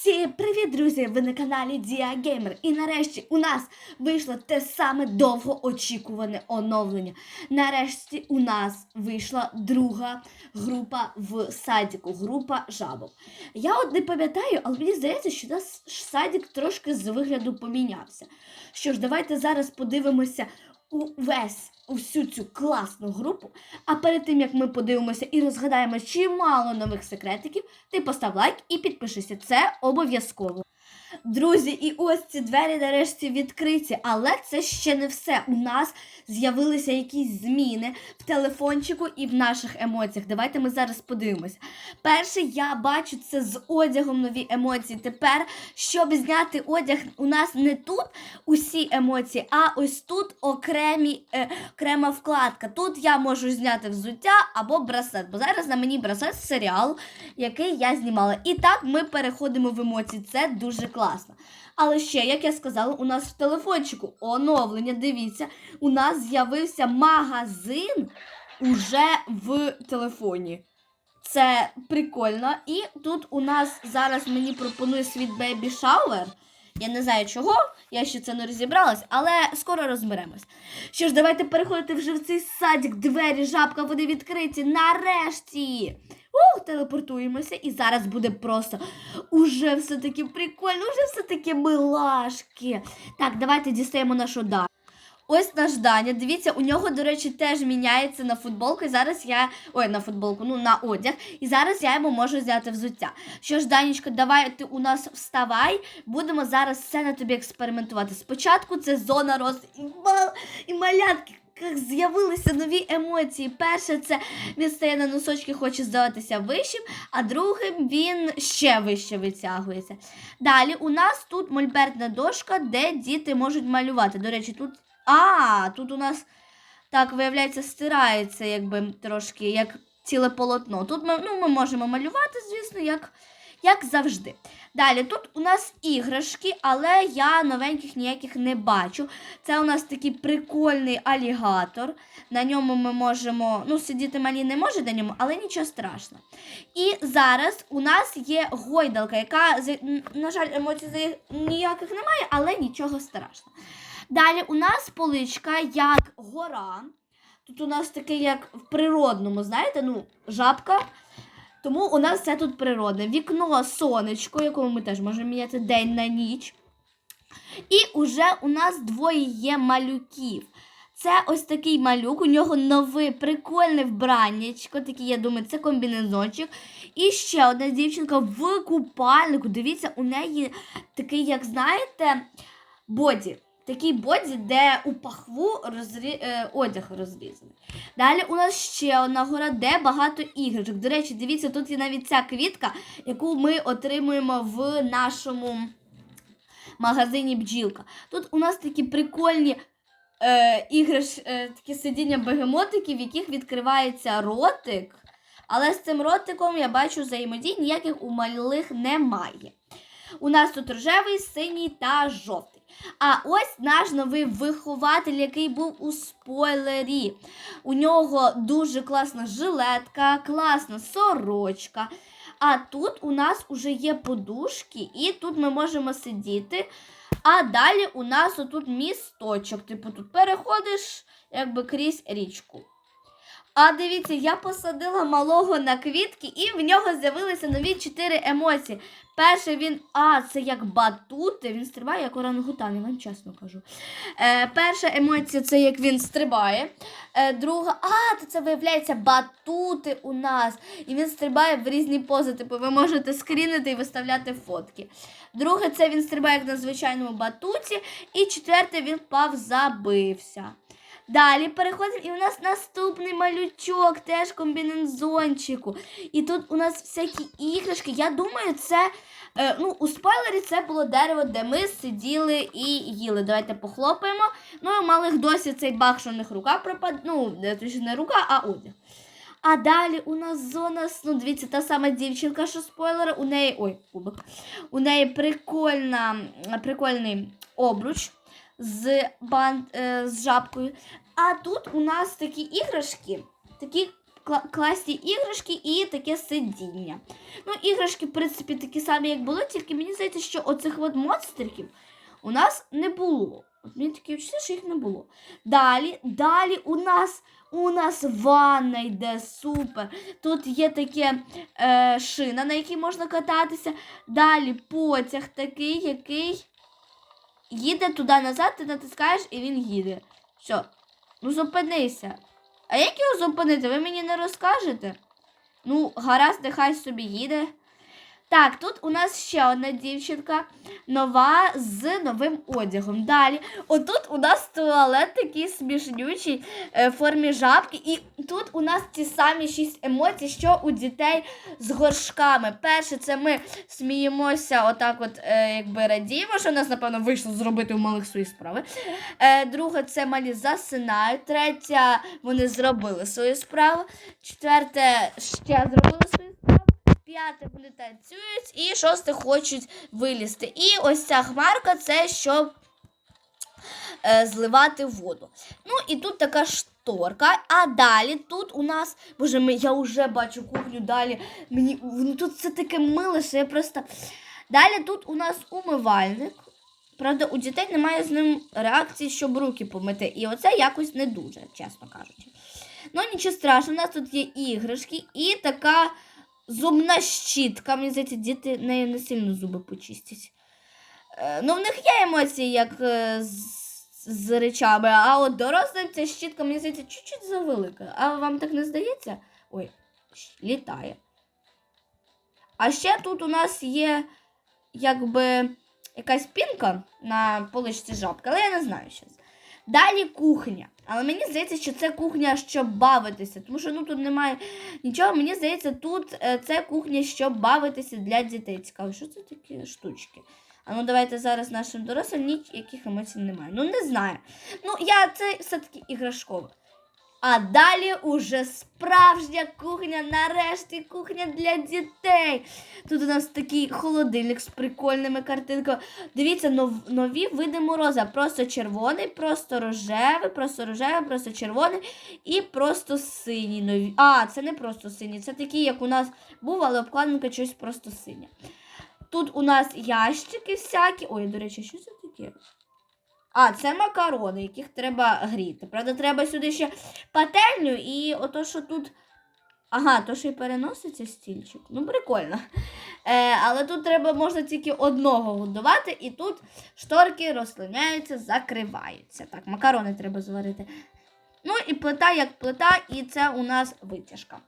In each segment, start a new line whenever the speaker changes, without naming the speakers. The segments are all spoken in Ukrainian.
Всім привіт, друзі! Ви на каналі Діа Геймер. І нарешті у нас вийшло те саме довгоочікуване оновлення. Нарешті у нас вийшла друга група в садіку, група жабок. Я от не пам'ятаю, але мені здається, що наш садік трошки з вигляду помінявся. Що ж, давайте зараз подивимося увесь усю цю класну групу. А перед тим як ми подивимося і розгадаємо чимало нових секретиків, ти постав лайк і підпишися. Це обов'язково. Друзі, і ось ці двері нарешті відкриті, але це ще не все. У нас з'явилися якісь зміни в телефончику і в наших емоціях. Давайте ми зараз подивимося. Перше, я бачу це з одягом нові емоції. Тепер, щоб зняти одяг, у нас не тут усі емоції, а ось тут окремі, е, окрема вкладка. Тут я можу зняти взуття або браслет, бо зараз на мені браслет серіал, який я знімала. І так ми переходимо в емоції. Це дуже класно. Але ще, як я сказала, у нас в телефончику оновлення. Дивіться, у нас з'явився магазин уже в телефоні. Це прикольно. І тут у нас зараз мені пропонує світ Baby Shower. Я не знаю чого, я ще це не розібралась, але скоро розберемось. Що ж, давайте переходити вже в цей садик, двері, жабка, вони відкриті. Нарешті. Ух, телепортуємося, і зараз буде просто уже все таки прикольно, уже все таки милашки. Так, давайте дістаємо наш удар. Ось наш Даня. Дивіться, у нього, до речі, теж міняється на футболку. І зараз я. Ой, на футболку, ну на одяг. І зараз я йому можу взяти взуття. Що ж, Данечко, давай ти у нас вставай. Будемо зараз все на тобі експериментувати. Спочатку це зона роз і, мал... і малятки. З'явилися нові емоції. Перше, це він стає на носочки, хоче здаватися вищим, а другим він ще вище витягується. Далі у нас тут мольбертна дошка, де діти можуть малювати. До речі, тут. А, тут у нас так, виявляється, стирається, якби трошки, як ціле полотно. Тут ми, ну, ми можемо малювати, звісно, як, як завжди. Далі, тут у нас іграшки, але я новеньких ніяких не бачу. Це у нас такий прикольний алігатор. На ньому ми можемо. Ну, сидіти малі не може на ньому, але нічого страшного. І зараз у нас є гойдалка, яка, на жаль, емоцій ніяких немає, але нічого страшного. Далі у нас поличка як гора. Тут у нас таке, як в природному, знаєте, ну, жабка. Тому у нас все тут природне. Вікно сонечко, якому ми теж можемо міняти день на ніч. І уже у нас двоє є малюків. Це ось такий малюк, у нього нове прикольне вбраннячко, такий, я думаю, це комбінезончик. І ще одна дівчинка в купальнику. Дивіться, у неї такий, як знаєте, боді. Такий боді, де у пахву розрі... е, одяг розрізаний. Далі у нас ще одна гора, де багато іграшок. До речі, дивіться, тут є навіть ця квітка, яку ми отримуємо в нашому магазині бджілка. Тут у нас такі прикольні е, іграш, е, такі сидіння бегемотиків, в яких відкривається ротик. Але з цим ротиком я бачу взаємодій ніяких у малих немає. У нас тут рожевий, синій та жовтий. А ось наш новий вихователь, який був у спойлері. У нього дуже класна жилетка, класна сорочка. А тут у нас уже є подушки, і тут ми можемо сидіти. А далі у нас отут місточок. Типу, тут переходиш якби крізь річку. А дивіться, я посадила малого на квітки, і в нього з'явилися нові чотири емоції. Перше він, а, це як батути, він стрибає, як орангутан, я вам чесно кажу. Е, перша емоція це як він стрибає. Е, друга, а, то це виявляється батути у нас. І він стрибає в різні пози. Типу, ви можете скрінити і виставляти фотки. Друге, це він стрибає як на звичайному батуті. І четверте, він впав, забився. Далі переходимо, і у нас наступний малючок, теж комбінезончику. І тут у нас всякі іграшки. Я думаю, це. Е, ну, у спойлері це було дерево, де ми сиділи і їли. Давайте похлопаємо. Ну, і у малих досі цей баг, що в них рука пропаде. Ну, е, не рука, а одяг. А далі у нас зона сну. Дивіться, та сама дівчинка, що спойлери, у неї. Ой, кубик. У неї прикольна, прикольний обруч з, бан, е, з жабкою. А тут у нас такі іграшки, такі класні іграшки і таке сидіння. Ну, іграшки, в принципі, такі самі, як були, тільки мені здається, що оцих от монстриків у нас не було. От мені таке відчуття, що їх не було. Далі, далі у нас. У нас ванна йде супер. Тут є таке е, шина, на якій можна кататися. Далі потяг такий, який їде туди назад, ти натискаєш і він їде. Все. Ну зупинися. А як його зупинити? Ви мені не розкажете? Ну, гаразд, нехай собі їде. Так, тут у нас ще одна дівчинка нова з новим одягом. Далі, отут у нас туалет такий смішнючий е, в формі жабки. І тут у нас ті самі шість емоцій, що у дітей з горшками. Перше, це ми сміємося, отак, от е, якби радіємо, що в нас, напевно, вийшло зробити у малих свої справи. Е, друге, це малі засинають. Третє, вони зробили свою справу. Четверте, ще зробили свою справу. П'яте вони і шосте хочуть вилізти. І ось ця хмарка це щоб е, зливати воду. Ну і тут така шторка. А далі тут у нас, боже, ми, я вже бачу кухню далі. Мені ну, тут це таке миле, що я просто. Далі тут у нас умивальник. Правда, у дітей немає з ним реакції, щоб руки помити. І оце якось не дуже, чесно кажучи. Ну, нічого страшного, у нас тут є іграшки і така зубна щітка. Мені здається, діти нею не сильно зуби почистять. Е, ну, в них є емоції, як е, з, з речами, а от дорослим ця щітка, мені здається, чуть-чуть завелика. А вам так не здається? Ой, літає. А ще тут у нас є якби якась пінка на поличці жабки, але я не знаю зараз. Далі кухня. Але мені здається, що це кухня, щоб бавитися, тому що ну тут немає нічого. Мені здається, тут е, це кухня, щоб бавитися для дітей. Цікаво, що це такі штучки? А ну давайте зараз нашим дорослим ніяких емоцій немає. Ну не знаю. Ну, я це все-таки іграшкове. А далі уже справжня кухня, нарешті кухня для дітей. Тут у нас такий холодильник з прикольними картинками. Дивіться, нов- нові види мороза. Просто червоний, просто рожевий, просто рожевий, просто червоний і просто синій. Нові. А, це не просто синій, це такий, як у нас був, але обкладинка щось просто синя. Тут у нас ящики всякі. Ой, до речі, що це таке? А, це макарони, яких треба гріти. Правда, треба сюди ще пательню і ото, що тут. Ага, то що й переноситься стільчик. Ну, прикольно. Е, але тут треба можна тільки одного годувати, і тут шторки розслиняються, закриваються. Так, макарони треба зварити. Ну і плита як плита, і це у нас витяжка.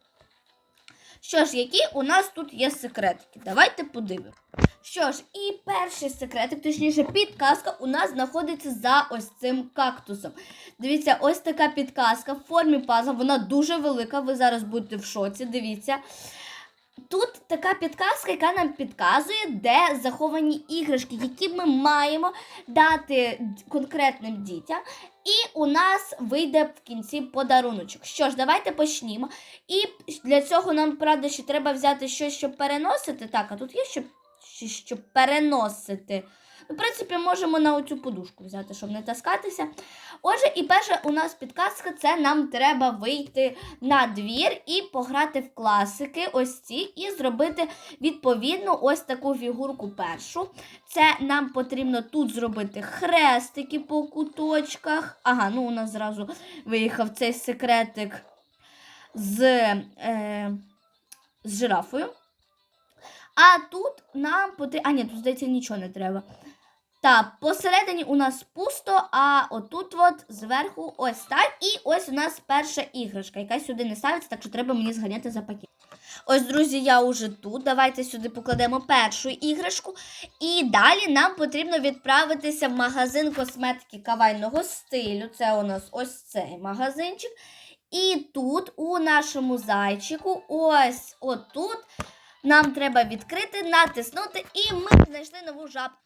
Що ж, які у нас тут є секретики? Давайте подивимося. Що ж, і перший секретик, точніше, підказка у нас знаходиться за ось цим кактусом. Дивіться, ось така підказка в формі пазла, вона дуже велика, ви зараз будете в шоці, дивіться. Тут така підказка, яка нам підказує, де заховані іграшки, які ми маємо дати конкретним дітям. І у нас вийде в кінці подаруночок. Що ж, давайте почнімо. І для цього нам, правда, ще треба взяти щось, щоб переносити. Так, а тут є що, ще щоб переносити. В принципі, можемо на оцю подушку взяти, щоб не таскатися. Отже, і перша у нас підказка це нам треба вийти на двір і пограти в класики, ось ці, і зробити відповідно ось таку фігурку першу. Це нам потрібно тут зробити хрестики по куточках. Ага, ну у нас зразу виїхав цей секретик з, е, з жирафою. А тут нам потрібно. А, ні, тут здається нічого не треба. Так, посередині у нас пусто, а отут от зверху ось так. І ось у нас перша іграшка, яка сюди не ставиться, так що треба мені зганяти за пакет. Ось, друзі, я вже тут. Давайте сюди покладемо першу іграшку. І далі нам потрібно відправитися в магазин косметики кавайного стилю. Це у нас ось цей магазинчик. І тут у нашому зайчику, ось отут, нам треба відкрити, натиснути, і ми знайшли нову жабку.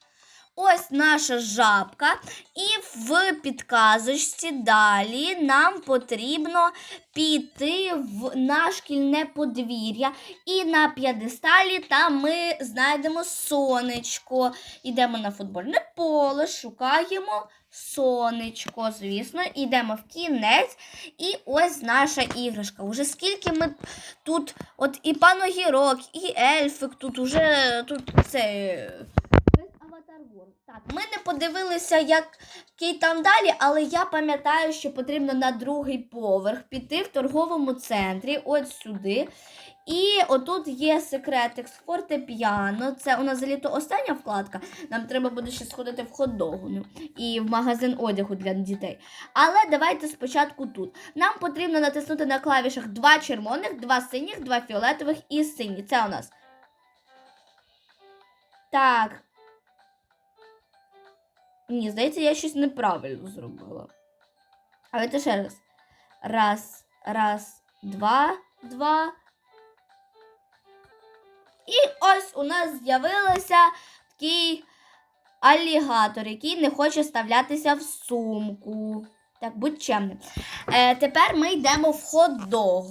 Ось наша жабка, і в підказочці далі нам потрібно піти в на шкільне подвір'я. І на п'єдесталі там ми знайдемо сонечко. Йдемо на футбольне поле, шукаємо сонечко, звісно, йдемо в кінець. І ось наша іграшка. Уже скільки ми тут, от і паногірок, і ельфик, тут уже тут це. Аватар World. Так, ми не подивилися, який там далі, але я пам'ятаю, що потрібно на другий поверх піти в торговому центрі, от сюди. І отут є секретик з фортепіано. Це у нас заліто остання вкладка. Нам треба буде ще сходити в хот-догу і в магазин одягу для дітей. Але давайте спочатку тут. Нам потрібно натиснути на клавішах два червоних, два синіх, два фіолетових і сині. Це у нас. Так. Ні, здається, я щось неправильно зробила. Але це ще раз. Раз, раз, два, два. І ось у нас з'явилося такий алігатор, який не хоче вставлятися в сумку. Так, будь чемним. Е, тепер ми йдемо в хот-дог,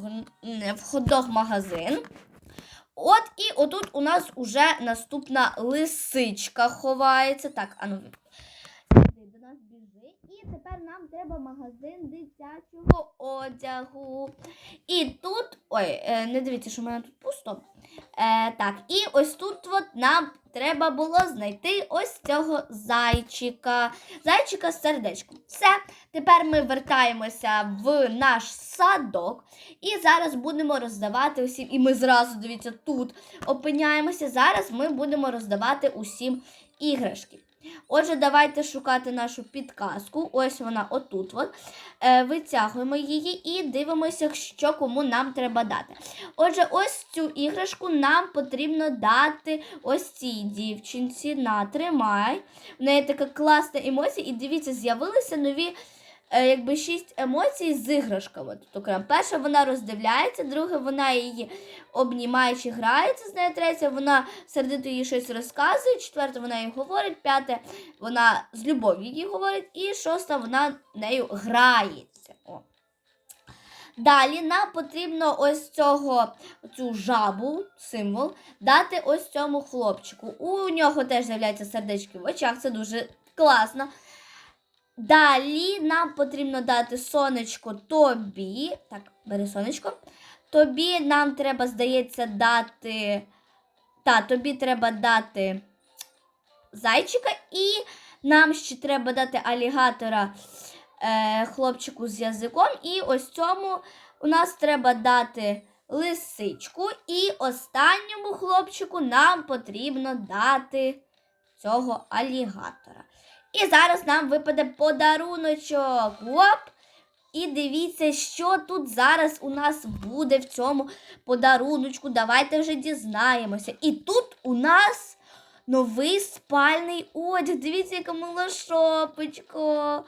в хот-дог магазин. От і отут у нас уже наступна лисичка ховається. Так, ану. Іди до нас біжи. І тепер нам треба магазин дитячого одягу. І тут. Ой, е, не дивіться, що в мене тут пусто. Е, так, і ось тут от нам треба було знайти ось цього зайчика. Зайчика з сердечком. Все. Тепер ми вертаємося в наш садок. І зараз будемо роздавати усім. І ми зразу, дивіться, тут опиняємося. Зараз ми будемо роздавати усім іграшки. Отже, давайте шукати нашу підказку. Ось вона отут. От. Е, витягуємо її і дивимося, що кому нам треба дати. Отже, ось цю іграшку нам потрібно дати ось цій дівчинці. На, тримай. В неї така класна емоція. І дивіться, з'явилися нові. Е, Якби шість емоцій з іграшками. Тобто, перша вона роздивляється, друга вона її обнімаючи, грається з нею, третя вона сердито їй щось розказує, четверта вона їй говорить, п'яте вона з любов'ю їй говорить, і шоста вона нею грається. О. Далі нам потрібно ось цього цю жабу, символ, дати ось цьому хлопчику. У нього теж з'являються сердечки в очах, це дуже класно. Далі нам потрібно дати сонечко тобі. Так, бери сонечко. Тобі нам треба, здається, дати. Та, тобі треба дати зайчика, і нам ще треба дати алігатора е, хлопчику з язиком. І ось цьому у нас треба дати лисичку. І останньому хлопчику нам потрібно дати цього алігатора. І зараз нам випаде подаруночок. Оп! І дивіться, що тут зараз у нас буде в цьому подаруночку. Давайте вже дізнаємося. І тут у нас новий спальний одяг. Дивіться, яка мила шопочко.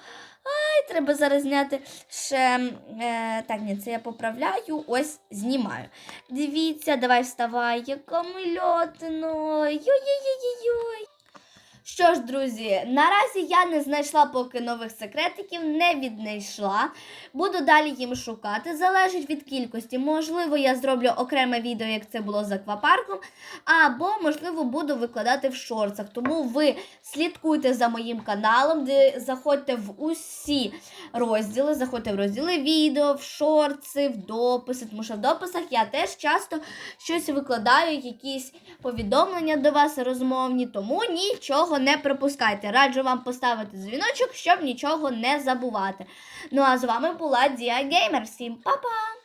Ай, треба зараз зняти ще. Е, так, ні, це я поправляю. Ось знімаю. Дивіться, давай вставай, яка мильотино. Йой-йой-йой-йой. Що ж, друзі, наразі я не знайшла поки нових секретиків, не віднайшла. Буду далі їм шукати. Залежить від кількості. Можливо, я зроблю окреме відео, як це було з аквапарком, або, можливо, буду викладати в шорцах. Тому ви слідкуйте за моїм каналом, де заходьте в усі розділи, заходьте в розділи відео, в шорти, в дописи, тому що в дописах я теж часто щось викладаю, якісь повідомлення до вас розмовні, тому нічого не пропускайте. Раджу вам поставити дзвіночок, щоб нічого не забувати. Ну а з вами була Дія Геймер. Всім па-па!